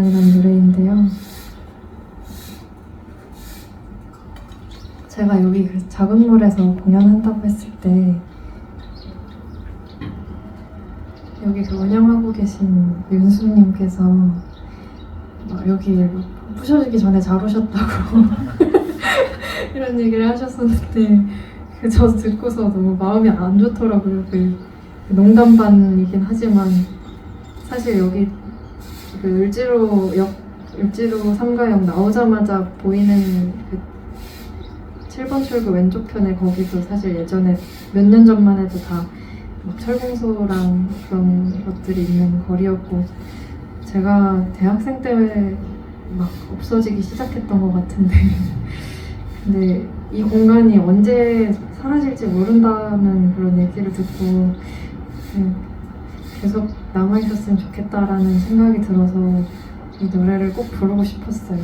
이라는 노래인데요. 제가 여기 그 작은 몰에서 공연한다고 했을 때 여기 그 운영하고 계신 윤수님께서 막 여기 부셔지기 전에 잘 오셨다고 이런 얘기를 하셨었는데 그저 듣고서 너무 마음이 안 좋더라고요. 그 농담 반이긴 하지만 사실 여기 그 을지로 역 을지로 삼가역 나오자마자 보이는 그 7번 출구 왼쪽 편에 거기도 사실 예전에 몇 년 전만 해도 다 막 철공소랑 그런 것들이 있는 거리였고 제가 대학생 때 막 없어지기 시작했던 것 같은데 근데 이 공간이 언제 사라질지 모른다는 그런 얘기를 듣고 그냥 계속 남아있었으면 좋겠다라는 생각이 들어서 이 노래를 꼭 부르고 싶었어요.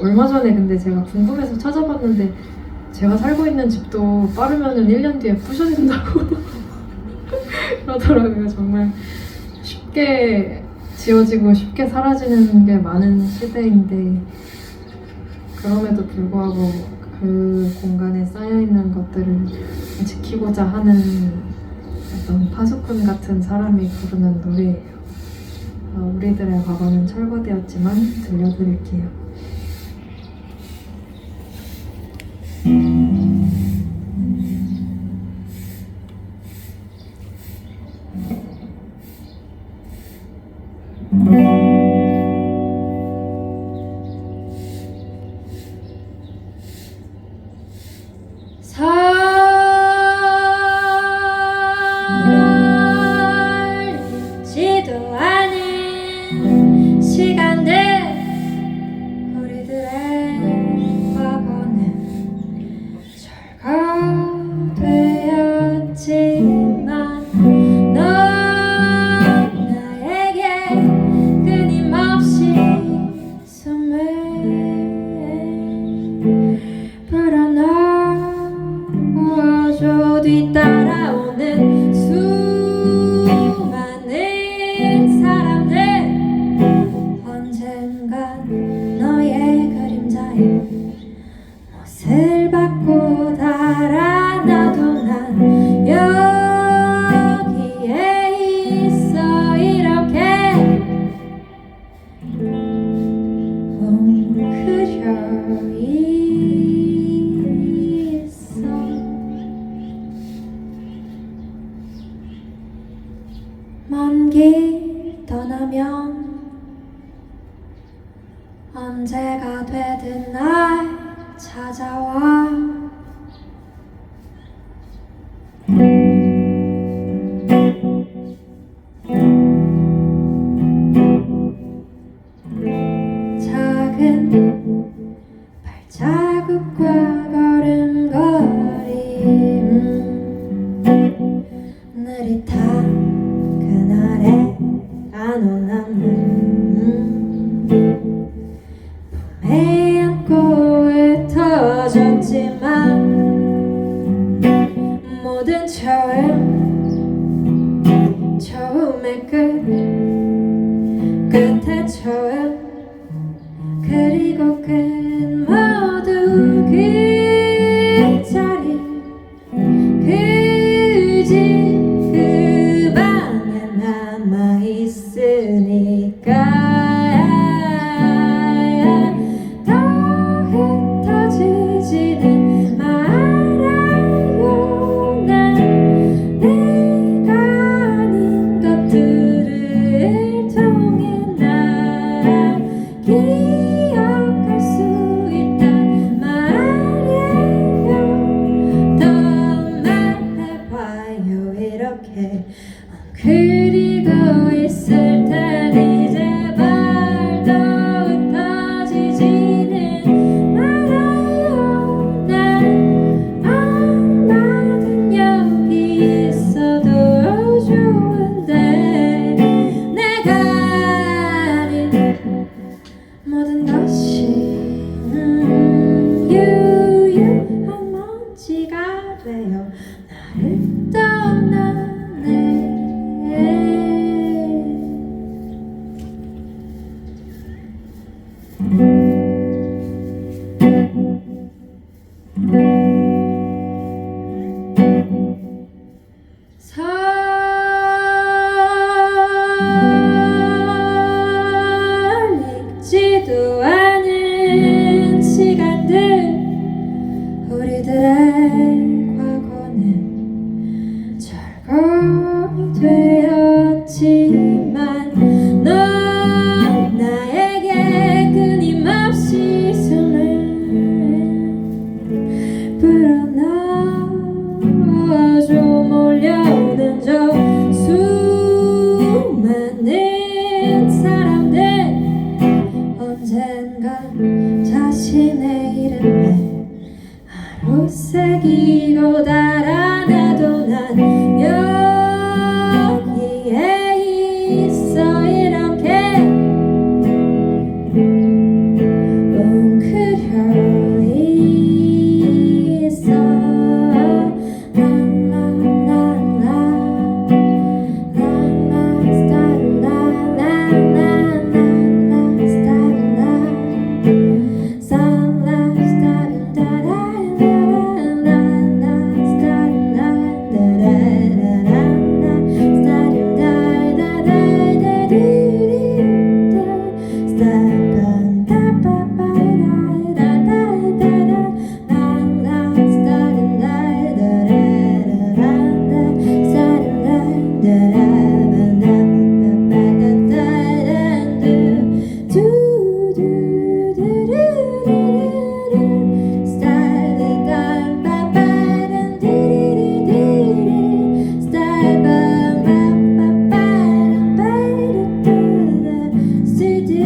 얼마 전에 근데 제가 궁금해서 찾아봤는데 제가 살고 있는 집도 빠르면은 1년 뒤에 부셔진다고 그러더라고요. 정말 쉽게 지어지고 쉽게 사라지는 게 많은 시대인데 그럼에도 불구하고 그 공간에 쌓여 있는 것들을 지키고자 하는 어떤 파수꾼 같은 사람이 부르는 노래예요. 어, 우리들의 과거는 철거되었지만 들려드릴게요. 못을 받고 달아나도 난 여기에 있어. 이렇게. 웅크려 있어. 먼 길 떠나면 언제가 되든 날 찾아와 처음 그리고 끝 모두 그 자리 그 집, 그 방에 남아있으니까. 그리고 있을 테니. 하루 새기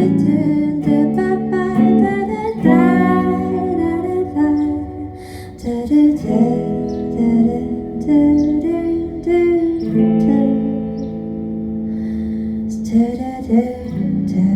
da da da da